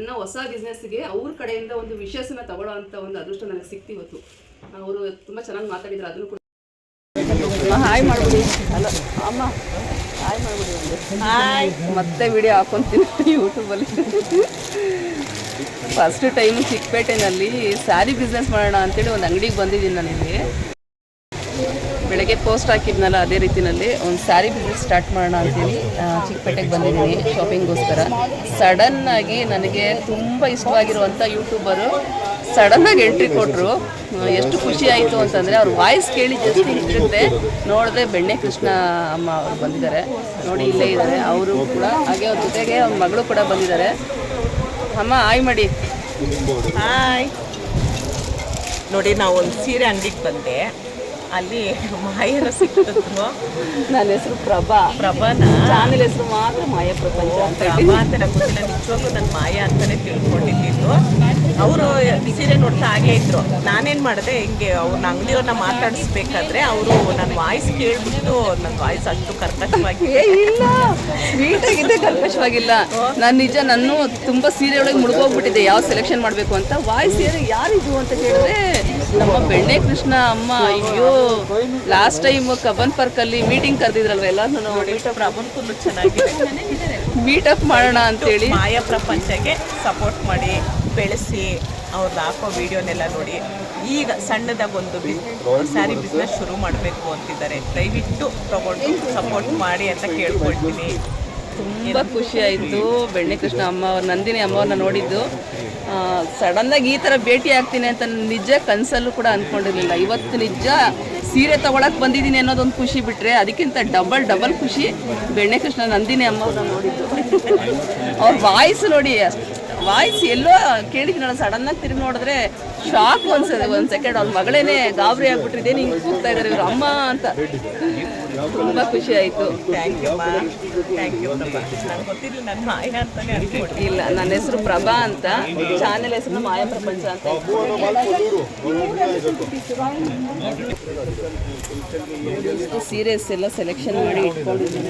ನನ್ನ ಹೊಸ ಬಿಸ್ನೆಸ್ಗೆ ಅವ್ರ ಕಡೆಯಿಂದ ಒಂದು ವಿಶೇಷನ ತಗೊಳ್ಳೋ ಅಂತ ಒಂದು ಅದೃಷ್ಟ ನನಗೆ ಸಿಕ್ತಿ ಇವತ್ತು ಅವರು ತುಂಬ ಚೆನ್ನಾಗಿ ಮಾತಾಡಿದ್ರು ಅದನ್ನು ಕೂಡ ಹಾಯ್ ಮಾಡ್ಬಿಡಿ. ಅಲ್ಲ ಅಮ್ಮ ಹಾಯ್ ಮಾಡ್ಬಿಡಿ ಒಂದು. ಹಾಯ್. ಮತ್ತೆ ವಿಡಿಯೋ ಹಾಕೊಂತೀನಿ ಯೂಟ್ಯೂಬಲ್ಲಿ ಫಸ್ಟ್ ಟೈಮ್ ಚಿಕ್ಕಪೇಟೆನಲ್ಲಿ ಸ್ಯಾರಿ ಬಿಸ್ನೆಸ್ ಮಾಡೋಣ ಅಂತೇಳಿ ಒಂದು ಅಂಗಡಿಗೆ ಬಂದಿದ್ದೀನಿ ನಾನು ಇಲ್ಲಿ ಬೆಳಗ್ಗೆ ಪೋಸ್ಟ್ ಹಾಕಿದ್ನಲ್ಲ ಅದೇ ರೀತಿಯಲ್ಲಿ ಒಂದು ಸ್ಯಾರಿ ಬಿಸ್ನೆಸ್ ಸ್ಟಾರ್ಟ್ ಮಾಡೋಣ ಅಂತೇಳಿ ಚಿಕ್ಕಪೇಟೆಗೆ ಬಂದಿದ್ದೀನಿ ಶಾಪಿಂಗ್ಗೋಸ್ಕರ ಸಡನ್ನಾಗಿ ನನಗೆ ತುಂಬ ಇಷ್ಟವಾಗಿರುವಂಥ ಯೂಟ್ಯೂಬರು ಸಡನ್ನಾಗಿ ಎಂಟ್ರಿ ಕೊಟ್ಟರು ಎಷ್ಟು ಖುಷಿ ಆಯಿತು ಅಂತಂದರೆ ಅವ್ರ ವಾಯ್ಸ್ ಕೇಳಿ ಜಸ್ಟ್ ಇಟ್ಟಿರುತ್ತೆ ನೋಡಿದ್ರೆ ಬೆಣ್ಣೆ ಕೃಷ್ಣ ಅಮ್ಮ ಅವರು ಬಂದಿದ್ದಾರೆ. ನೋಡಿ ಇಲ್ಲೇ ಇದ್ದಾರೆ, ಅವರು ಕೂಡ, ಹಾಗೆ ಅವ್ರ ಜೊತೆಗೆ ಅವ್ರ ಮಗಳು ಕೂಡ ಬಂದಿದ್ದಾರೆ. ಅಮ್ಮ ಆಯ್ ಮಾಡಿ. ಹಾಯ್. ನೋಡಿ ನಾವು ಒಂದು ಸೀರೆ ಅಂಗಡಿಗೆ ಬಂದೆ. ಅಲ್ಲಿ ಮಾಯರ ಸಿಕ್ಕಿದ್ರು ನನ್ನ ಹೆಸರು ಪ್ರಭಾ. ಪ್ರಭಾನ? ಚಾನೆಲ್ ಹೆಸರು ಮಾತ್ರ ಮಾಯಾ ಪ್ರಪಂಚ ಅಂತ ಪ್ರಭಾ ಅಂತ ಗೊತ್ತಿಲ್ಲ ನಿಜವಾಗ್ಲೂ ನನ್ನ ಮಾಯ ಅಂತಾನೆ ತಿಳ್ಕೊಂಡಿದ್ದು ಅವರು ಸೀರೆ ನೋಡ್ತಾ ಹಾಗೆ ಇದ್ರು. ನಾನೇನು ಮಾಡಿದೆ ಹಿಂಗೆ ಅವ್ರನ್ನ ಅಂಗಡಿಯವ್ರನ್ನ ಮಾತಾಡಿಸ್ಬೇಕಾದ್ರೆ ಅವರು ನನ್ನ ವಾಯ್ಸ್ ಕೇಳಿಬಿಟ್ಟು ನನ್ನ ವಾಯ್ಸ್ ಅಷ್ಟು ಕರ್ಕಶವಾಗಿ ಇಲ್ಲ. ಕಲ್ಪಶವಾಗಿಲ್ಲ ನಾನು ನಿಜ ನಾನು ತುಂಬ ಸೀರೆ ಒಳಗೆ ಮುಳುಗೋಗ್ಬಿಟ್ಟಿದ್ದೆ. ಯಾವ ಸೆಲೆಕ್ಷನ್ ಮಾಡಬೇಕು ಅಂತ. ವಾಯ್ಸ್ ಸೀರೆ ಯಾರಿದು ಅಂತ ಕೇಳಿದ್ರೆ ನಮ್ಮ ಬೆಣ್ಣೆ ಕೃಷ್ಣ ಅಮ್ಮ ಅಯ್ಯೋ ಲಾಸ್ಟ್ ಟೈಮ್ ಕಬ್ಬನ್ ಪಾರ್ಕ್ ಅಲ್ಲಿ ಮೀಟಿಂಗ್ ಕರೆದಿದ್ರಲ್ವ ಎಲ್ಲರೂ ನೋಡಿ. ಪ್ರಭನ್ಕೂ ಚೆನ್ನಾಗಿದೆ. ಮೀಟಪ್ ಮಾಡೋಣ ಅಂತೇಳಿ. ಮಾಯಾ ಪ್ರಪಂಚಕ್ಕೆ ಸಪೋರ್ಟ್ ಮಾಡಿ. ಬೆಳೆಸಿ ಅವ್ರದ್ದು ಹಾಕೋ ವಿಡಿಯೋನೆಲ್ಲ ನೋಡಿ. ಈಗ ಸಣ್ಣದಾಗಿ ಒಂದು ಬಿಸ್ ಸ್ಯಾರಿ ಬಿಸ್ನೆಸ್ ಶುರು ಮಾಡಬೇಕು ಅಂತಿದ್ದಾರೆ. ದಯವಿಟ್ಟು ತಗೊಂಡು ಸಪೋರ್ಟ್ ಮಾಡಿ ಅಂತ ಕೇಳ್ಕೊಳ್ತೀನಿ. ತುಂಬ ಖುಷಿ ಆಯಿತು. ಬೆಣ್ಣೆ ಕೃಷ್ಣ ಅಮ್ಮ ನಂದಿನಿ ಅಮ್ಮವ್ರನ್ನ ನೋಡಿದ್ದು. ಸಡನ್ನಾಗಿ ಈ ಥರ ಭೇಟಿ ಆಗ್ತೀನಿ ಅಂತ ನಿಜ ಕನಸಲ್ಲೂ ಕೂಡ ಅಂದ್ಕೊಂಡಿರಲಿಲ್ಲ ಇವತ್ತು ನಿಜ ಸೀರೆ ತೊಗೊಳಕ್ಕೆ ಬಂದಿದ್ದೀನಿ ಅನ್ನೋದೊಂದು ಖುಷಿ ಬಿಟ್ಟರೆ ಅದಕ್ಕಿಂತ ಡಬಲ್ ಡಬಲ್ ಖುಷಿ ಬೆಣ್ಣೆ ಕೃಷ್ಣ ನಂದಿನಿ ಅಮ್ಮವ್ರನ್ನ ನೋಡಿದ್ದು. ಅವ್ರ ವಾಯ್ಸ್ ನೋಡಿ ವಾಯ್ಸ್ ಎಲ್ಲೋ ಕೇಳಿದ್ನಲ್ಲ ಸಡನ್ನಾಗಿ ತಿರುಗಿ ನೋಡಿದ್ರೆ ಶಾಕ್ ಅನ್ಸದೆ ಒಂದು ಸೆಕೆಂಡ್ ಅವ್ನ ಮಗಳೇನೆ ಗಾಬರಿ ಆಗ್ಬಿಟ್ಟಿದ್ದೆ ಹಿಂಗೆ ಕೂಗ್ತಾ ಇದ್ದಾರೆ ಇವ್ರ ಅಮ್ಮ ಅಂತ. ತುಂಬ ಖುಷಿ ಆಯಿತು. Thank you thank you Prabha ಗೊತ್ತಿರಲಿಲ್ಲ ನನ್ನ ಮಾಯ ಅಂತಾನೆ ಅನ್ಕೊಂಡು. ಇಲ್ಲ ನನ್ನ ಹೆಸರು ಪ್ರಭಾ ಅಂತ. ಚಾನೆಲ್ ಹೆಸರು ಮಾಯಾ ಪ್ರಪಂಚ ಅಂತ ಸೀರಿಯಸ್ ಎಲ್ಲ ಸೆಲೆಕ್ಷನ್ ಮಾಡಿ ಇಟ್ಕೊಂಡಿದ್ದೀನಿ.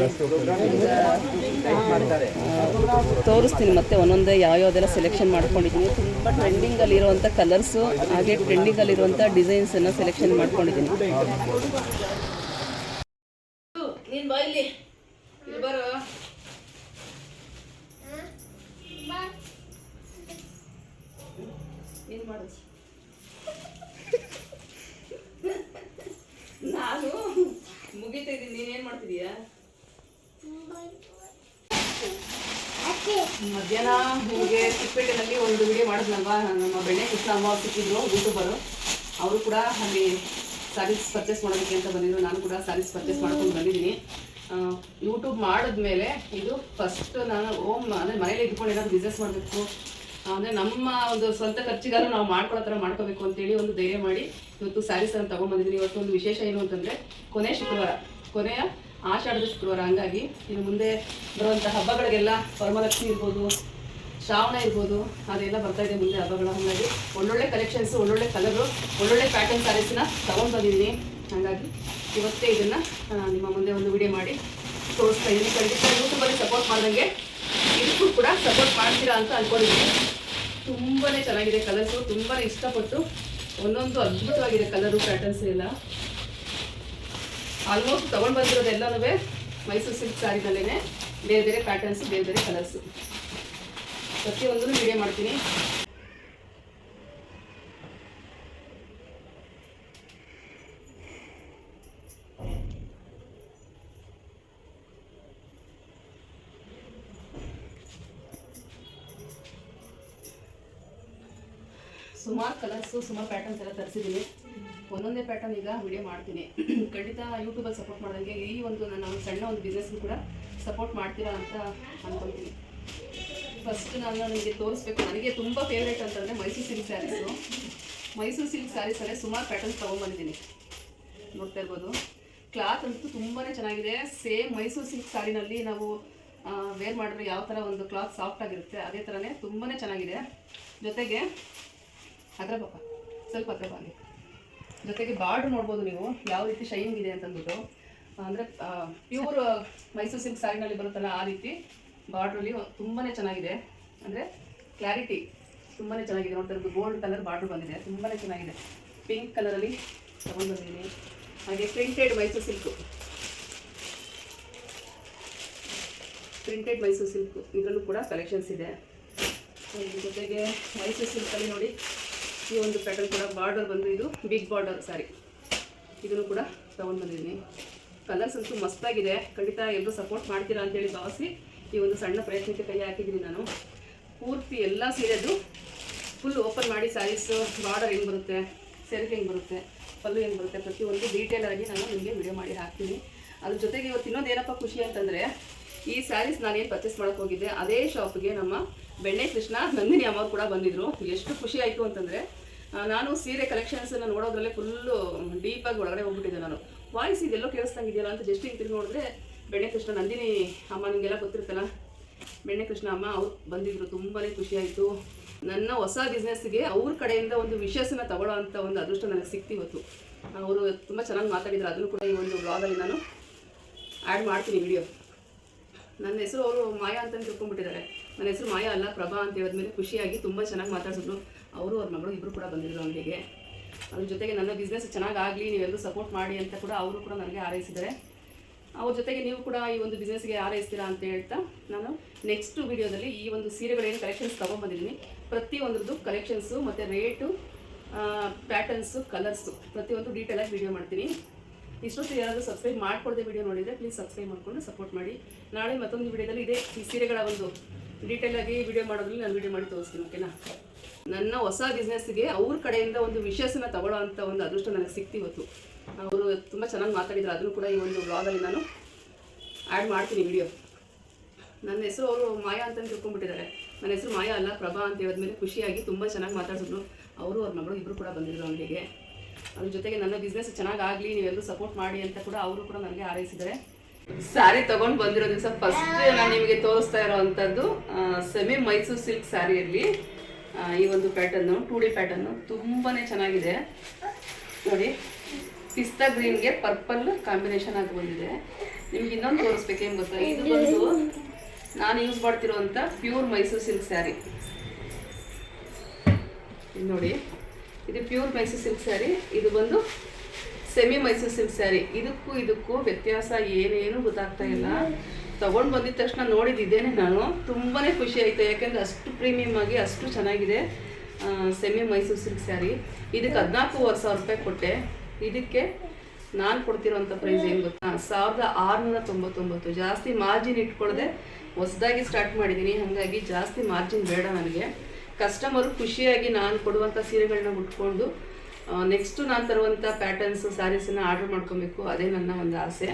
ತೋರಿಸ್ತೀನಿ ಮತ್ತೆ ಒಂದೊಂದೇ ಯಾವ್ಯಾವ್ದೆಲ್ಲ ಸೆಲೆಕ್ಷನ್ ಮಾಡ್ಕೊಂಡಿದ್ದೀನಿ. ತುಂಬ ಟ್ರೆಂಡಿಂಗಲ್ಲಿರುವಂಥ ಕಲರ್ಸು ಹಾಗೆ ಟ್ರೆಂಡಿಂಗಲ್ಲಿರುವಂಥ ಡಿಸೈನ್ಸನ್ನು ಸೆಲೆಕ್ಷನ್ ಮಾಡ್ಕೊಂಡಿದ್ದೀನಿ. ನೀನು ಬಾ ಇಲ್ಲಿ. ಇಲ್ಲಿ ಬರೋ ಏನು ಮಾಡೋದು? ನಾನು ಮುಗಿತಾ ಇದ್ದೀನಿ. ನೀನೇನು ಮಾಡ್ತಿದೀಯಾ? ಮಧ್ಯಾಹ್ನ ಚಿಕ್ಕಪೇಟೆನಲ್ಲಿ ಒಂದು ವಿಡಿಯೋ ಮಾಡಿದ್ನಲ್ವಾ? ನಮ್ಮ ಬೆಣ್ಣೆ ಕೃಷ್ಣ ಅಮ್ಮ ಸಿಕ್ಕಿದ್ರು ಯೂಟ್ಯೂಬರು ಅವರು. ಕೂಡ ಅಲ್ಲಿ ಸ್ಯಾರೀಸ್ ಪರ್ಚೇಸ್ ಮಾಡೋದಕ್ಕೆ ಅಂತ ಬಂದಿದ್ರು. ನಾನು ಕೂಡ ಸ್ಯಾರೀಸ್ ಪರ್ಚೇಸ್ ಮಾಡ್ಕೊಂಡು ಬಂದಿದ್ದೀನಿ. ಯೂಟ್ಯೂಬ್ ಮಾಡಿದ್ಮೇಲೆ ಇದು ಫಸ್ಟ್ ನಾನು ಓಮ್ ಅಂದರೆ ಮನೇಲಿ ಇದ್ಕೊಂಡು ಏನಾದ್ರು ಬಿಸ್ನೆಸ್ ಮಾಡಬೇಕು, ಅಂದರೆ ನಮ್ಮ ಒಂದು ಸ್ವಂತ ಖರ್ಚಿಗಾರು ನಾವು ಮಾಡ್ಕೊಳ್ಳೋ ಥರ ಮಾಡ್ಕೋಬೇಕು ಅಂತೇಳಿ ಒಂದು ಧೈರ್ಯ ಮಾಡಿ ಇವತ್ತು ಸ್ಯಾರೀಸ್ ಅನ್ನು ತೊಗೊಂಡ್ಬಂದಿದ್ದೀನಿ ಇವತ್ತು ಒಂದು ವಿಶೇಷ ಏನು ಅಂತಂದರೆ ಕೊನೆ ಶುಕ್ರವಾರ, ಕೊನೆಯ ಆಷಾಢದ ಶುಕ್ರವಾರ. ಹಂಗಾಗಿ ಇನ್ನು ಮುಂದೆ ಬರುವಂಥ ಹಬ್ಬಗಳಿಗೆಲ್ಲ ವರಮಲಕ್ಷ್ಮಿ ಇರ್ಬೋದು ಶ್ರಾವಣ ಇರ್ಬೋದು, ಅದೆಲ್ಲ ಬರ್ತಾ ಇದೆ ಮುಂದೆ ಹಬ್ಬಗಳ ಹಾಗಾಗಿ ಒಳ್ಳೊಳ್ಳೆ ಕಲೆಕ್ಷನ್ಸು ಒಳ್ಳೊಳ್ಳೆ ಕಲರು ಒಳ್ಳೊಳ್ಳೆ ಪ್ಯಾಟರ್ನ್ ಸ್ಯಾರೀಸ್ನ ತೊಗೊಂಡು ಬಂದಿದ್ದೀನಿ. ಹಾಗಾಗಿ ಇವತ್ತೇ ಇದನ್ನು ನಿಮ್ಮ ಮುಂದೆ ಒಂದು ವಿಡಿಯೋ ಮಾಡಿ ತೋರಿಸ್ತಾ ಇದ್ದೀನಿ. ಖಂಡಿತ ಯೂಟ್ಯೂಬಲ್ಲಿ ಸಪೋರ್ಟ್ ಮಾಡಿದಂಗೆ ಇದಕ್ಕೂ ಕೂಡ ಸಪೋರ್ಟ್ ಮಾಡ್ತೀರಾ ಅಂತ ಅಂದ್ಕೊಂಡಿದ್ದೀನಿ ತುಂಬಾ ಚೆನ್ನಾಗಿದೆ ಕಲರ್ಸು ತುಂಬಾ ಇಷ್ಟಪಟ್ಟು ಒಂದೊಂದು ಅದ್ಭುತವಾಗಿದೆ ಕಲರು ಪ್ಯಾಟರ್ನ್ಸ್ ಎಲ್ಲ. ಆಲ್ಮೋಸ್ಟ್ ತೊಗೊಂಡು ಬಂದಿರೋದೆಲ್ಲನೂ ಮೈಸೂರು ಸಿಲ್ಕ್ ಸ್ಯಾರಿನಲ್ಲೇ ಬೇರೆ ಬೇರೆ ಪ್ಯಾಟರ್ನ್ಸು ಬೇರೆ ಬೇರೆ ಕಲರ್ಸು ಪ್ರತಿಯೊಂದನ್ನು ವಿಡಿಯೋ ಮಾಡ್ತೀನಿ. ಸುಮಾರು ಕಲರ್ಸು ಸುಮಾರು ಪ್ಯಾಟರ್ನ್ಸ್ ಎಲ್ಲ ತರಿಸಿದ್ದೀನಿ ಒಂದೊಂದೇ ಪ್ಯಾಟರ್ನ್ ಈಗ ವಿಡಿಯೋ ಮಾಡ್ತೀನಿ. ಖಂಡಿತ ಯೂಟ್ಯೂಬಲ್ಲಿ ಸಪೋರ್ಟ್ ಮಾಡಿದಂಗೆ ಈ ಒಂದು ನನ್ನ ಒಂದು ಸಣ್ಣ ಒಂದು ಬಿಸ್ನೆಸ್ಗೂ ಕೂಡ ಸಪೋರ್ಟ್ ಮಾಡ್ತೀರಾ ಅಂತ ಅಂದ್ಕೊಳ್ತೀನಿ ಫಸ್ಟ್ ನಾನು ನನಗೆ ತೋರಿಸ್ಬೇಕು. ನನಗೆ ತುಂಬ ಫೇವ್ರೇಟ್ ಅಂತಂದರೆ Mysuru silk saris Mysuru silk ಸ್ಯಾರೀಸಲ್ಲೇ ಸುಮಾರು ಪ್ಯಾಟರ್ನ್ಸ್ ತೊಗೊಂಬಂದಿದ್ದೀನಿ ನೋಡ್ತಾ ಇರ್ಬೋದು. ಕ್ಲಾತ್ ಅಂತೂ ತುಂಬಾ ಚೆನ್ನಾಗಿದೆ. ಸೇಮ್ ಮೈಸೂರು ಸಿಲ್ಕ್ ಸ್ಯಾರಿನಲ್ಲಿ ನಾವು ವೇರ್ ಮಾಡಿದ್ರೆ ಯಾವ ಥರ ಒಂದು ಕ್ಲಾತ್ ಸಾಫ್ಟ್ ಆಗಿರುತ್ತೆ, ಅದೇ ಥರನೇ ತುಂಬಾ ಚೆನ್ನಾಗಿದೆ. ಜೊತೆಗೆ ಅದರ ಪಾಪ ಸ್ವಲ್ಪ ಅದರ ಬಾಗಿ ಜೊತೆಗೆ ಬಾರ್ಡ್ರ್ ನೋಡ್ಬೋದು ನೀವು, ಯಾವ ರೀತಿ ಶೈನಿಂಗ್ ಇದೆ ಅಂತಂದ್ಬಿಟ್ಟು. ಅಂದರೆ ಪ್ಯೂರ್ ಮೈಸೂರು ಸಿಲ್ಕ್ ಸ್ಯಾರಿನಲ್ಲಿ ಬರುತ್ತಲ್ಲ ಆ ರೀತಿ. ಬಾರ್ಡ್ರಲ್ಲಿ ತುಂಬಾ ಚೆನ್ನಾಗಿದೆ. ಅಂದರೆ ಕ್ಲಾರಿಟಿ ತುಂಬಾ ಚೆನ್ನಾಗಿದೆ. ನೋಡ್ತಾ ಇರೋದು ಗೋಲ್ಡ್ ಕಲರ್ ಬಾರ್ಡ್ರ್ ಬಂದಿದೆ. ತುಂಬಾ ಚೆನ್ನಾಗಿದೆ. ಪಿಂಕ್ ಕಲರಲ್ಲಿ ತಗೊಂಡು ಬಂದಿದ್ದೀನಿ. ಹಾಗೆ printed Mysuru silk printed Mysuru silk ಇದರಲ್ಲೂ ಕೂಡ ಕಲೆಕ್ಷನ್ಸ್ ಇದೆ. ಜೊತೆಗೆ ಮೈಸೂರು ಸಿಲ್ಕಲ್ಲಿ ನೋಡಿ, ಈ ಒಂದು ಪ್ಯಾಟರ್ನ್ ಕೂಡ ಬಾರ್ಡರ್ ಬಂದು ಇದು ಬಿಗ್ ಬಾರ್ಡರ್ ಸಾರಿ ಇದನ್ನು ಕೂಡ ತೊಗೊಂಡು ಬಂದಿದ್ದೀನಿ. ಕಲರ್ಸ್ ಅಂತೂ ಮಸ್ತಾಗಿದೆ. ಖಂಡಿತ ಎಲ್ಲರೂ ಸಪೋರ್ಟ್ ಮಾಡ್ತೀರಾ ಅಂತೇಳಿ ಭಾವಿಸಿ. ಈ ಒಂದು ಸಣ್ಣ ಪ್ರಯತ್ನಕ್ಕೆ ಕೈ ಹಾಕಿದ್ದೀನಿ ನಾನು. ಪೂರ್ತಿ ಎಲ್ಲ ಸೀರೆದು ಫುಲ್ ಓಪನ್ ಮಾಡಿ ಸ್ಯಾರೀಸು ಬಾರ್ಡರ್ ಹೆಂಗೆ ಬರುತ್ತೆ, ಸೆರಗು ಹೆಂಗೆ ಬರುತ್ತೆ, ಪಲ್ಲು ಹೆಂಗೆ ಬರುತ್ತೆ ಪ್ರತಿಯೊಂದು ಡೀಟೇಲ್ ಆಗಿ ನಾನು ನಿಮಗೆ ವಿಡಿಯೋ ಮಾಡಿ ಹಾಕ್ತೀನಿ. ಅದ್ರ ಜೊತೆಗೆ ಇವತ್ತು ಇನ್ನೊಂದು ಏನಪ್ಪ ಖುಷಿ ಅಂತಂದರೆ, ಈ ಸ್ಯಾರೀಸ್ ನಾನೇನು ಪರ್ಚೇಸ್ ಮಾಡೋಕ್ಕೆ ಹೋಗಿದ್ದೆ, ಅದೇ ಶಾಪ್ಗೆ ನಮ್ಮ ಬೆಣ್ಣೆ ಕೃಷ್ಣ ನಂದಿನಿ ಅಮ್ಮ ಕೂಡ ಬಂದಿದ್ರು. ಎಷ್ಟು ಖುಷಿ ಆಯಿತು ಅಂತಂದರೆ ನಾನು ಸೀರೆ ಕಲೆಕ್ಷನ್ಸನ್ನು ನೋಡೋದ್ರಲ್ಲೇ ಫುಲ್ಲು ಡೀಪಾಗಿ ಒಳಗಡೆ ಹೋಗ್ಬಿಟ್ಟಿದ್ದೆ ನಾನು. ವಾಯ್ಸ್ ಇದೆಲ್ಲೋ ಕೇಳಿಸ್ದಂಗಿದೆಯಲ್ಲ ಅಂತ ಜಸ್ಟ್ ಹಿಂಗೆ ತಿರುಗಿ ನೋಡಿದ್ರೆ ಬೆಣ್ಣೆ ಕೃಷ್ಣ ನಂದಿನಿ ಅಮ್ಮ, ನಿಮಗೆಲ್ಲ ಗೊತ್ತಿರುತ್ತಲ್ಲ? ಬೆಣ್ಣೆ ಕೃಷ್ಣ ಅಮ್ಮ, ಅವ್ರು ಬಂದಿದ್ರು ತುಂಬಾ ಖುಷಿ ಆಯಿತು ನನ್ನ ಹೊಸ ಬಿಸ್ನೆಸ್ಗೆ ಅವ್ರ ಕಡೆಯಿಂದ ಒಂದು ವಿಶೇಷನ ತಗೊಳ್ಳೋ ಅಂಥ ಒಂದು ಅದೃಷ್ಟ ನನಗೆ ಸಿಕ್ತು ಇವತ್ತು ಅವರು ತುಂಬ ಚೆನ್ನಾಗಿ ಮಾತಾಡಿದ್ರು, ಅದನ್ನು ಕೂಡ ಈ ಒಂದು ಬ್ಲಾಗಲ್ಲಿ ನಾನು ಆ್ಯಡ್ ಮಾಡ್ತೀನಿ ವಿಡಿಯೋ ನನ್ನ ಹೆಸರು ಅವರು ಮಾಯಾ ಅಂತ ತಿಳ್ಕೊಂಡ್ಬಿಟ್ಟಿದ್ದಾರೆ. ನನ್ನ ಹೆಸರು ಮಾಯಾ ಅಲ್ಲ, ಪ್ರಭಾ ಅಂತ ಹೇಳಿದ್ಮೇಲೆ ಖುಷಿಯಾಗಿ ತುಂಬ ಚೆನ್ನಾಗಿ ಮಾತಾಡ್ಸಿದ್ರು. ಅವರು, ಅವ್ರ ಮಗಳು ಇಬ್ಬರು ಕೂಡ ಬಂದಿದ್ರು ಅವನಿಗೆ ಅದ್ರ ಜೊತೆಗೆ ನನ್ನ ಬಿಸ್ನೆಸ್ ಚೆನ್ನಾಗಾಗಲಿ ನೀವೆಲ್ಲರೂ ಸಪೋರ್ಟ್ ಮಾಡಿ ಅಂತ ಕೂಡ ಅವರು ಕೂಡ ನನಗೆ ಹಾರೈಸಿದ್ದಾರೆ. ಅವ್ರ ಜೊತೆಗೆ ನೀವು ಕೂಡ ಈ ಒಂದು ಬಿಸ್ನೆಸ್ಗೆ ಆರೈಸ್ತೀರಾ ಅಂತ ಹೇಳ್ತಾ ನಾನು ನೆಕ್ಸ್ಟ್ ವಿಡಿಯೋದಲ್ಲಿ ಈ ಒಂದು ಸೀರೆಗಳೇನು ಕಲೆಕ್ಷನ್ಸ್ ತೊಗೊಂಬಂದಿದ್ದೀನಿ. ಪ್ರತಿಯೊಂದ್ರದ್ದು ಕಲೆಕ್ಷನ್ಸು ಮತ್ತು ರೇಟು ಪ್ಯಾಟರ್ನ್ಸು ಕಲರ್ಸು ಪ್ರತಿಯೊಂದು ಡೀಟೇಲಾಗಿ ವಿಡಿಯೋ ಮಾಡ್ತೀನಿ. ಇಷ್ಟೊತ್ತು ಯಾರಾದರೂ ಸಬ್ಸ್ಕ್ರೈಬ್ ಮಾಡ್ಕೊಡದೆ ವಿಡಿಯೋ ನೋಡಿದರೆ ಪ್ಲೀಸ್ ಸಬ್ಸ್ಕ್ರೈಬ್ ಮಾಡಿಕೊಂಡು ಸಪೋರ್ಟ್ ಮಾಡಿ. ನಾಳೆ ಮತ್ತೊಂದು ವಿಡಿಯೋದಲ್ಲಿ ಇದೆ ಈ ಸೀರೆಗಳ ಒಂದು ಡೀಟೇಲಾಗಿ ವಿಡಿಯೋ ಮಾಡೋದ್ರಲ್ಲಿ ನಾನು ವಿಡಿಯೋ ಮಾಡಿ ತೋರಿಸ್ತೀನಿ ಓಕೆನಾ ನನ್ನ ಹೊಸ ಬಿಸ್ನೆಸ್ಗೆ ಅವ್ರ ಕಡೆಯಿಂದ ಒಂದು ವಿಶೇಷನ ತಗೊಳ್ಳೋ ಅಂತ ಒಂದು ಅದೃಷ್ಟ ನನಗೆ ಸಿಕ್ತು ಇವತ್ತು. ಅವರು ತುಂಬ ಚೆನ್ನಾಗಿ ಮಾತಾಡಿದ್ರು. ಅದನ್ನು ಕೂಡ ಈ ಒಂದು ಬ್ಲಾಗಲ್ಲಿ ನಾನು ಆ್ಯಡ್ ಮಾಡ್ತೀನಿ ವಿಡಿಯೋ ನನ್ನ ಹೆಸರು ಅವರು ಮಾಯಾ ಅಂತ ತಿಳ್ಕೊಂಡ್ಬಿಟ್ಟಿದ್ದಾರೆ. ನನ್ನ ಹೆಸರು ಮಾಯಾ ಅಲ್ಲ, ಪ್ರಭಾ ಅಂತ ಹೇಳಿದ್ಮೇಲೆ ಖುಷಿಯಾಗಿ ತುಂಬ ಚೆನ್ನಾಗಿ ಮಾತಾಡಿಸಿದ್ರು. ಅವರು, ಅವ್ರ ಮಗಳು ಇಬ್ಬರು ಕೂಡ ಬಂದಿದ್ರು ಅವನಿಗೆ ಅದ್ರ ಜೊತೆಗೆ ನನ್ನ ಬಿಸ್ನೆಸ್ ಚೆನ್ನಾಗಾಗಲಿ ನೀವೆಲ್ಲರೂ ಸಪೋರ್ಟ್ ಮಾಡಿ ಅಂತ ಕೂಡ ಅವರು ಕೂಡ ನನಗೆ ಆರೈಸಿದ್ದಾರೆ ಸ್ಯಾರಿ ತಗೊಂಡು ಬಂದಿರೋ ದಿವಸ ಫಸ್ಟ್ ನಾನು ನಿಮಗೆ ತೋರಿಸ್ತಾ ಇರೋವಂಥದ್ದು ಸೆಮಿ ಮೈಸೂರು ಸಿಲ್ಕ್ ಸ್ಯಾರಿಯಲ್ಲಿ ಈ ಒಂದು ಪ್ಯಾಟರ್ನು ಟೂ ಡಿ ಪ್ಯಾಟರ್ನು ತುಂಬಾ ಚೆನ್ನಾಗಿದೆ. ನೋಡಿ, ಪಿಸ್ತಾ ಗ್ರೀನ್ಗೆ ಪರ್ಪಲ್ ಕಾಂಬಿನೇಷನ್ ಆಗಿ ಬಂದಿದೆ. ನಿಮ್ಗೆ ಇನ್ನೊಂದು ತೋರಿಸ್ಬೇಕೇನು ಗೊತ್ತಾ? ಇದು ಬಂದು ನಾನು ಯೂಸ್ ಮಾಡ್ತಿರೋವಂಥ ಪ್ಯೂರ್ ಮೈಸೂರು ಸಿಲ್ಕ್ ಸ್ಯಾರಿ ಇದು ನೋಡಿ, ಇದು ಪ್ಯೂರ್ ಮೈಸೂರು ಸಿಲ್ಕ್ ಸ್ಯಾರಿ ಇದು ಬಂದು ಸೆಮಿ ಮೈಸೂರು ಸಿಲ್ಕ್ ಸ್ಯಾರಿ ಇದಕ್ಕೂ ಇದಕ್ಕೂ ವ್ಯತ್ಯಾಸ ಏನೇನು ಗೊತ್ತಾಗ್ತಾ ಇಲ್ಲ. ತಗೊಂಡು ಬಂದಿದ ತಕ್ಷಣ ನೋಡಿದ್ದೇನೆ ನಾನು. ತುಂಬಾ ಖುಷಿ ಆಯಿತು. ಯಾಕೆಂದರೆ ಅಷ್ಟು ಪ್ರೀಮಿಯಮ್ ಆಗಿ ಅಷ್ಟು ಚೆನ್ನಾಗಿದೆ ಸೆಮಿ ಮೈಸೂರು ಸಿಲ್ಕ್ ಸ್ಯಾರಿ ಇದಕ್ಕೆ ಹದಿನಾಲ್ಕೂವರೆ ಸಾವಿರ ರೂಪಾಯಿ ಕೊಟ್ಟೆ. ಇದಕ್ಕೆ ನಾನು ಕೊಡ್ತಿರೋಂಥ ಪ್ರೈಸ್ ಏನು ಗೊತ್ತಾ? ಸಾವಿರದ ಆರುನೂರ ತೊಂಬತ್ತೊಂಬತ್ತು. ಜಾಸ್ತಿ ಮಾರ್ಜಿನ್ ಇಟ್ಕೊಳ್ಳದೆ ಹೊಸದಾಗಿ ಸ್ಟಾರ್ಟ್ ಮಾಡಿದ್ದೀನಿ ಹಾಗಾಗಿ ಜಾಸ್ತಿ ಮಾರ್ಜಿನ್ ಬೇಡ ನನಗೆ. ಕಸ್ಟಮರು ಖುಷಿಯಾಗಿ ನಾನು ಕೊಡುವಂಥ ಸೀರೆಗಳನ್ನ ಉಟ್ಕೊಂಡು ನೆಕ್ಸ್ಟು ನಾನು ತರುವಂಥ ಪ್ಯಾಟರ್ನ್ಸು ಸ್ಯಾರೀಸನ್ನು ಆರ್ಡರ್ ಮಾಡ್ಕೊಬೇಕು. ಅದೇ ನನ್ನ ಒಂದು ಆಸೆ.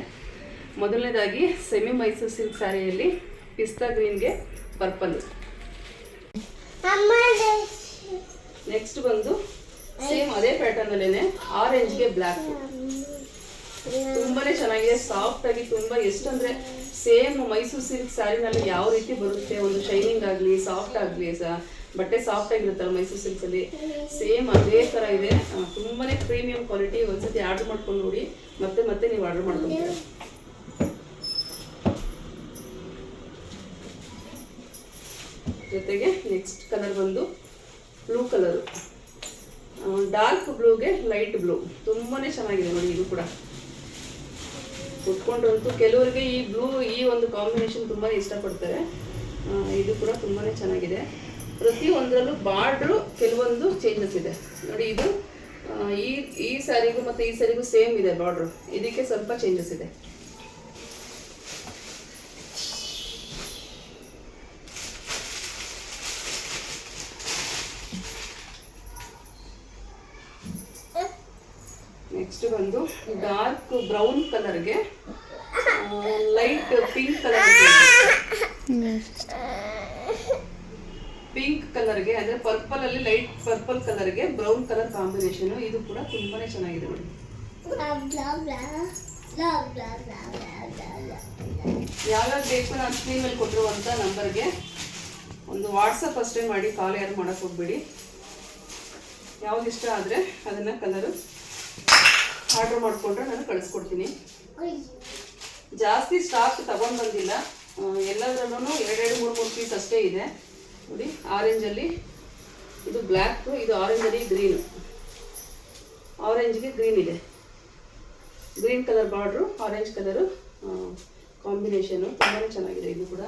ಮೊದಲನೇದಾಗಿ ಸೆಮಿ ಮೈಸೂರು ಸಿಲ್ಕ್ ಸ್ಯಾರಿಯಲ್ಲಿ ಪಿಸ್ತಾ ಗ್ರೀನ್ಗೆ ಪರ್ಪಲ್. ನೆಕ್ಸ್ಟ್ ಬಂದು ಸೇಮ್ ಅದೇ ಪ್ಯಾಟರ್ನ್ ಅಲ್ಲೇನೆ ಆರೆಂಜ್ಗೆ ಬ್ಲ್ಯಾಕ್ ತುಂಬಾನೇ ಚೆನ್ನಾಗಿದೆ ಸಾಫ್ಟ್ ಆಗಿ ತುಂಬಾ ಎಷ್ಟಂದ್ರೆ ಸೇಮ್ ಮೈಸೂರು ಸಿಲ್ಕ್ ಸ್ಯಾರಿನಲ್ಲಿ ಯಾವ ರೀತಿ ಬರುತ್ತೆ, ಒಂದು ಶೈನಿಂಗ್ ಆಗಲಿ ಸಾಫ್ಟ್ ಆಗಲಿ ಸ ಬಟ್ಟೆ ಸಾಫ್ಟ್ ಆಗಿರುತ್ತಲ್ಲ ಮೈಸೂರು ಸಿಲ್ಕ್ ಅಲ್ಲಿ, ಸೇಮ್ ಅದೇ ತರ ಇದೆ. ತುಂಬಾನೇ ಪ್ರೀಮಿಯಂ ಕ್ವಾಲಿಟಿ ಒಂದ್ಸತಿ ಆರ್ಡರ್ ಮಾಡ್ಕೊಂಡು ನೋಡಿ, ಮತ್ತೆ ಮತ್ತೆ ನೀವು ಆರ್ಡರ್ ಮಾಡ್ಕೊಂತೀರ ಜೊತೆಗೆ ನೆಕ್ಸ್ಟ್ ಕಲರ್ ಬಂದು ಬ್ಲೂ ಕಲರು ಡಾರ್ಕ್ ಬ್ಲೂಗೆ ಲೈಟ್ ಬ್ಲೂ ತುಂಬಾ ಚೆನ್ನಾಗಿದೆ ನೋಡಿ ಇದು ಕೂಡ. ಉಟ್ಕೊಂಡಂತೂ ಕೆಲವರಿಗೆ ಈ ಬ್ಲೂ ಈ ಒಂದು ಕಾಂಬಿನೇಷನ್ ತುಂಬಾ ಇಷ್ಟಪಡ್ತಾರೆ. ಇದು ಕೂಡ ತುಂಬಾ ಚೆನ್ನಾಗಿದೆ. ಪ್ರತಿ ಒಂದರಲ್ಲೂ ಬಾರ್ಡ್ರು ಕೆಲವೊಂದು ಚೇಂಜಸ್ ಇದೆ. ನೋಡಿ ಇದು ಈ ಈ ಸ್ಯಾರಿಗೂ ಮತ್ತೆ ಈ ಸ್ಯಾರಿಗೂ ಸೇಮ್ ಇದೆ ಬಾರ್ಡ್ರು. ಇದಕ್ಕೆ ಸ್ವಲ್ಪ ಚೇಂಜಸ್ ಇದೆ. ನೆಕ್ಸ್ಟ್ ಬಂದು ಡಾರ್ಕ್ ಬ್ರೌನ್ ಕಲರ್ಗೆ ಲೈಟ್ ಪಿಂಕ್ ಕಲರ್ ಪಿಂಕ್ ಕಲರ್ಗೆ ಅಂದ್ರೆ ಪರ್ಪಲ್ ಅಲ್ಲಿ ಲೈಟ್ ಪರ್ಪಲ್ ಕಲರ್ಗೆ ಬ್ರೌನ್ ಕಲರ್ ಕಾಂಬಿನೇಷನ್ ಇದು ಕೂಡ ತುಂಬಾನೇ ಚೆನ್ನಾಗಿದೆ ನೋಡಿ. ಯಾವ್ಯಾವ ಬೇಕು ನಾನು ಸ್ಕ್ರೀನ್ ಮೇಲೆ ಕೊಟ್ಟಿರುವಂಥ ನಂಬರ್ಗೆ ಒಂದು ವಾಟ್ಸಪ್ ಅಷ್ಟೇ ಮಾಡಿ ಕಾಲ್ ಯಾರು ಮಾಡಕ್ ಹೋಗ್ಬೇಡಿ. ಯಾವ್ದು ಇಷ್ಟ ಆದರೆ ಅದನ್ನು ಕಲರು ಆರ್ಡ್ರ್ ಮಾಡಿಕೊಂಡ್ರೆ ನಾನು ಕಳಿಸ್ಕೊಡ್ತೀನಿ. ಜಾಸ್ತಿ ಸ್ಟಾಕ್ ತಗೊಂಡು ಬಂದಿಲ್ಲ ಎಲ್ಲದರಲ್ಲೂ ಎರಡೆರಡು ಮೂರು ಮೂರು ಪೀಸ್ ಅಷ್ಟೇ ಇದೆ. ನೋಡಿ ಆರೆಂಜಲ್ಲಿ ಇದು ಬ್ಲ್ಯಾಕ್ ಇದು ಆರೆಂಜಲ್ಲಿ ಗ್ರೀನು ಆರೆಂಜ್ಗೆ ಗ್ರೀನ್ ಇದೆ. Green colour border orange colour combination ತುಂಬಾ ಚೆನ್ನಾಗಿದೆ ಇದು ಕೂಡ.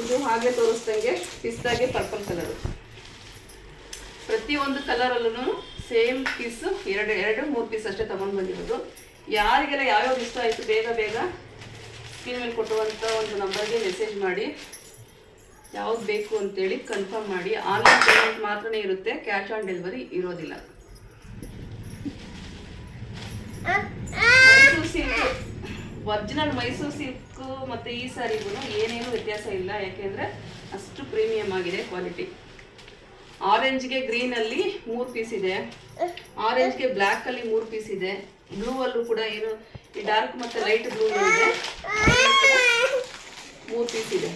ಇದು ಹಾಗೆ ತೋರಿಸ್ದಂಗೆ ಪಿಸ್ತಾಗೆ ಪರ್ಪಲ್ ಕಲರು ಪ್ರತಿಯೊಂದು ಕಲರಲ್ಲೂ ಸೇಮ್ ಪೀಸ್ ಎರಡು ಎರಡು, ಮೂರು ಪೀಸ್ ಅಷ್ಟೇ ತಗೊಂಡು ಬಂದಿರೋದು. ಯಾರಿಗೆಲ್ಲ ಯಾವ್ಯಾವ್ದು ಇಷ್ಟ ಆಯಿತು ಬೇಗ ಬೇಗ ಸ್ಕ್ರೀನ್ ಮೇಲೆ ಕೊಟ್ಟುವಂಥ ಒಂದು ನಂಬರ್ಗೆ ಮೆಸೇಜ್ ಮಾಡಿ. ಯಾವ್ದು ಬೇಕು ಅಂತೇಳಿ ಕನ್ಫರ್ಮ್ ಮಾಡಿ. ಆನ್ಲೈನ್ ಪೇಮೆಂಟ್ ಮಾತ್ರನೇ ಇರುತ್ತೆ ಕ್ಯಾಶ್ ಆನ್ ಡೆಲಿವರಿ ಇರೋದಿಲ್ಲ. Mysuru silk original Mysuru silk ಮತ್ತು ಈ ಸಾರಿಗೂ ಏನೇನು ವ್ಯತ್ಯಾಸ ಇಲ್ಲ. ಯಾಕೆಂದರೆ ಅಷ್ಟು ಪ್ರೀಮಿಯಂ ಆಗಿದೆ ಕ್ವಾಲಿಟಿ ಆರೆಂಜ್ಗೆ ಗ್ರೀನಲ್ಲಿ ಮೂರು ಪೀಸ್ ಇದೆ. ಆರೆಂಜ್ಗೆ ಬ್ಲ್ಯಾಕಲ್ಲಿ ಮೂರು ಪೀಸ್ ಇದೆ. ಬ್ಲೂ ಅಲ್ಲೂ ಕೂಡ ಏನು, ಈ ಡಾರ್ಕ್ ಮತ್ತು ಲೈಟ್ ಬ್ಲೂ ಇದೆ. ಮೂರು ಪೀಸ್ ಇದೆ.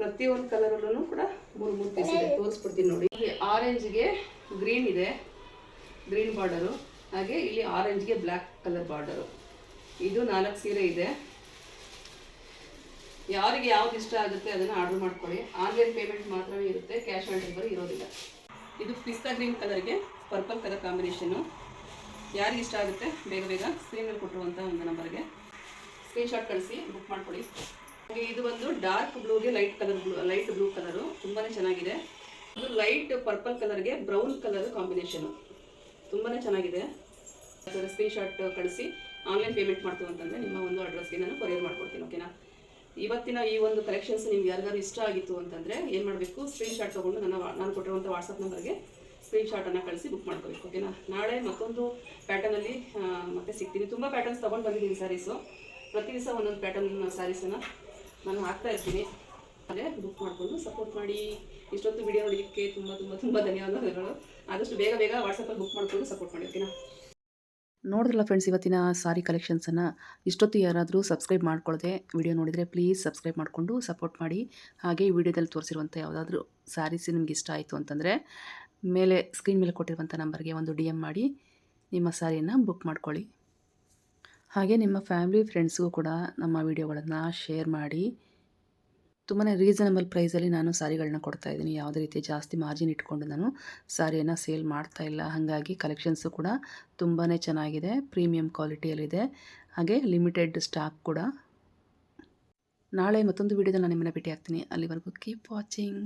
ಪ್ರತಿಯೊಂದು ಕಲರಲ್ಲೂ ಕೂಡ ಮೂರು ಮೂರು ಪೀಸ್ ಇದೆ. ತೋರಿಸ್ಬಿಡ್ತೀನಿ ನೋಡಿ. ಆರೆಂಜ್ಗೆ ಗ್ರೀನ್ ಇದೆ. ಗ್ರೀನ್ ಬಾರ್ಡರು ಹಾಗೆ ಇಲ್ಲಿ ಆರೆಂಜ್ಗೆ ಬ್ಲ್ಯಾಕ್ ಕಲರ್ ಬಾರ್ಡರು ಇದು ನಾಲ್ಕು ಸೀರೆ ಇದೆ. ಯಾರಿಗೆ ಯಾವ್ದು ಇಷ್ಟ ಆಗುತ್ತೆ ಅದನ್ನು ಆರ್ಡರ್ ಮಾಡ್ಕೊಳ್ಳಿ. ಆನ್ಲೈನ್ ಪೇಮೆಂಟ್ ಮಾತ್ರವೇ ಇರುತ್ತೆ ಕ್ಯಾಶ್ ಆನ್ ಡೆಲಿವರಿ ಇರೋದಿಲ್ಲ. ಇದು ಪಿಸ್ತಾ ಗ್ರೀನ್ ಕಲರ್ಗೆ ಪರ್ಪಲ್ ಕಲರ್ ಕಾಂಬಿನೇಷನು ಯಾರಿಗೆ ಇಷ್ಟ ಆಗುತ್ತೆ ಬೇಗ ಬೇಗ ಸ್ಕ್ರೀನಲ್ಲಿ ಕೊಟ್ಟಿರುವಂಥ ಒಂದು ನಂಬರ್ಗೆ ಸ್ಕ್ರೀನ್ಶಾಟ್ ಕಳಿಸಿ ಬುಕ್ ಮಾಡ್ಕೊಳ್ಳಿ. ಹಾಗೆ ಇದು ಒಂದು dark ಬ್ಲೂಗೆ light colour blue light blue colour ತುಂಬಾ ಚೆನ್ನಾಗಿದೆ. ಇದು ಲೈಟ್ ಪರ್ಪಲ್ ಕಲರ್ಗೆ ಬ್ರೌನ್ ಕಲರ್ ಕಾಂಬಿನೇಷನು ತುಂಬಾ ಚೆನ್ನಾಗಿದೆ. ಸ್ಕ್ರೀನ್ ಸ್ಕ್ರೀನ್ಶಾಟ್ ಕಳಿಸಿ ಆನ್ಲೈನ್ ಪೇಮೆಂಟ್ ಮಾಡ್ತೀವಿ ಅಂತಂದರೆ ನಿಮ್ಮ ಒಂದು ಅಡ್ರೆಸ್ಗೆ ನಾನು ಕೊರಿಯರ್ ಮಾಡ್ಕೊಡ್ತೀನಿ ಓಕೆನಾ ಇವತ್ತಿನ ಈ ಒಂದು ಕಲೆಕ್ಷನ್ಸ್ ನಿಮ್ಗೆ ಯಾರಿಗಾದ್ರು ಇಷ್ಟ ಆಗಿತ್ತು ಅಂತಂದರೆ ಏನು ಮಾಡಬೇಕು? ಸ್ಕ್ರೀನ್ಶಾಟ್ ತೊಗೊಂಡು ನನ್ನ ನಾನು ಕೊಟ್ಟಿರುವಂಥ ವಾಟ್ಸಪ್ ನಂಬರ್ಗೆ ಸ್ಕ್ರೀನ್ಶಾಟನ್ನು ಕಳಿಸಿ ಬುಕ್ ಮಾಡ್ಕೋಬೇಕು ಓಕೆನಾ ನಾಳೆ ಮತ್ತೊಂದು ಪ್ಯಾಟರ್ನಲ್ಲಿ ಮತ್ತೆ ಸಿಗ್ತೀನಿ. ತುಂಬ ಪ್ಯಾಟರ್ನ್ಸ್ ತೊಗೊಂಡು ಬಂದಿದ್ದೀನಿ ಸ್ಯಾರೀಸು ಪ್ರತಿ ದಿವಸ ಒಂದೊಂದು ಪ್ಯಾಟರ್ನ್ ಸ್ಯಾರೀಸನ್ನು ನಾನು ಹಾಕ್ತಾ ಇರ್ತೀನಿ. ಅದೇ ಬುಕ್ ಮಾಡಿಕೊಂಡು ಸಪೋರ್ಟ್ ಮಾಡಿ. ಇಷ್ಟೊತ್ತು ವಿಡಿಯೋ ನೋಡಲಿಕ್ಕೆ ತುಂಬ ತುಂಬ ತುಂಬ ಧನ್ಯವಾದಗಳು. ಆದಷ್ಟು ಬೇಗ ಬೇಗ ವಾಟ್ಸಪ್ಪಲ್ಲಿ ಬುಕ್ ಮಾಡಿಕೊಂಡು ಸಪೋರ್ಟ್ ಮಾಡಿ ಓಕೆನಾ ನೋಡಿದ್ರಲ್ಲ ಫ್ರೆಂಡ್ಸ್ ಇವತ್ತಿನ ಸಾರಿ ಕಲೆಕ್ಷನ್ಸನ್ನು ಇಷ್ಟೊತ್ತು ಯಾರಾದರೂ ಸಬ್ಸ್ಕ್ರೈಬ್ ಮಾಡ್ಕೊಳ್ಳದೆ ವಿಡಿಯೋ ನೋಡಿದರೆ ಪ್ಲೀಸ್ ಸಬ್ಸ್ಕ್ರೈಬ್ ಮಾಡಿಕೊಂಡು ಸಪೋರ್ಟ್ ಮಾಡಿ. ಹಾಗೆ ಈ ವಿಡಿಯೋದಲ್ಲಿ ತೋರಿಸಿರುವಂಥ ಯಾವುದಾದ್ರೂ ಸ್ಯಾರೀಸ್ ನಿಮ್ಗೆ ಇಷ್ಟ ಆಯಿತು ಅಂತಂದರೆ, ಮೇಲೆ ಸ್ಕ್ರೀನ್ ಮೇಲೆ ಕೊಟ್ಟಿರುವಂಥ ನಂಬರ್ಗೆ ಒಂದು ಡಿ ಎಂ ಮಾಡಿ, ನಿಮ್ಮ ಸ್ಯಾರಿಯನ್ನು ಬುಕ್ ಮಾಡ್ಕೊಳ್ಳಿ. ಹಾಗೆ ನಿಮ್ಮ ಫ್ಯಾಮಿಲಿ ಫ್ರೆಂಡ್ಸ್ಗೂ ಕೂಡ ನಮ್ಮ ವಿಡಿಯೋಗಳನ್ನು ಶೇರ್ ಮಾಡಿ. ತುಂಬಾ ರೀಸನಬಲ್ ಪ್ರೈಸಲ್ಲಿ ನಾನು ಸ್ಯಾರಿಗಳನ್ನ ಕೊಡ್ತಾ ಇದ್ದೀನಿ. ಯಾವುದೇ ರೀತಿ ಜಾಸ್ತಿ ಮಾರ್ಜಿನ್ ಇಟ್ಕೊಂಡು ನಾನು ಸ್ಯಾರಿಯನ್ನು ಸೇಲ್ ಮಾಡ್ತಾ ಇಲ್ಲ. ಹಾಗಾಗಿ ಕಲೆಕ್ಷನ್ಸು ಕೂಡ ತುಂಬಾ ಚೆನ್ನಾಗಿದೆ. ಪ್ರೀಮಿಯಂ ಕ್ವಾಲಿಟಿಯಲ್ಲಿದೆ ಹಾಗೆ ಲಿಮಿಟೆಡ್ ಸ್ಟಾಕ್ ಕೂಡ. ನಾಳೆ ಮತ್ತೊಂದು ವಿಡಿಯೋದಲ್ಲಿ ನಾನು ನಿಮ್ಮನ್ನು ಭೇಟಿ ಆಗ್ತೀನಿ ಅಲ್ಲಿವರೆಗೂ ಕೀಪ್ ವಾಚಿಂಗ್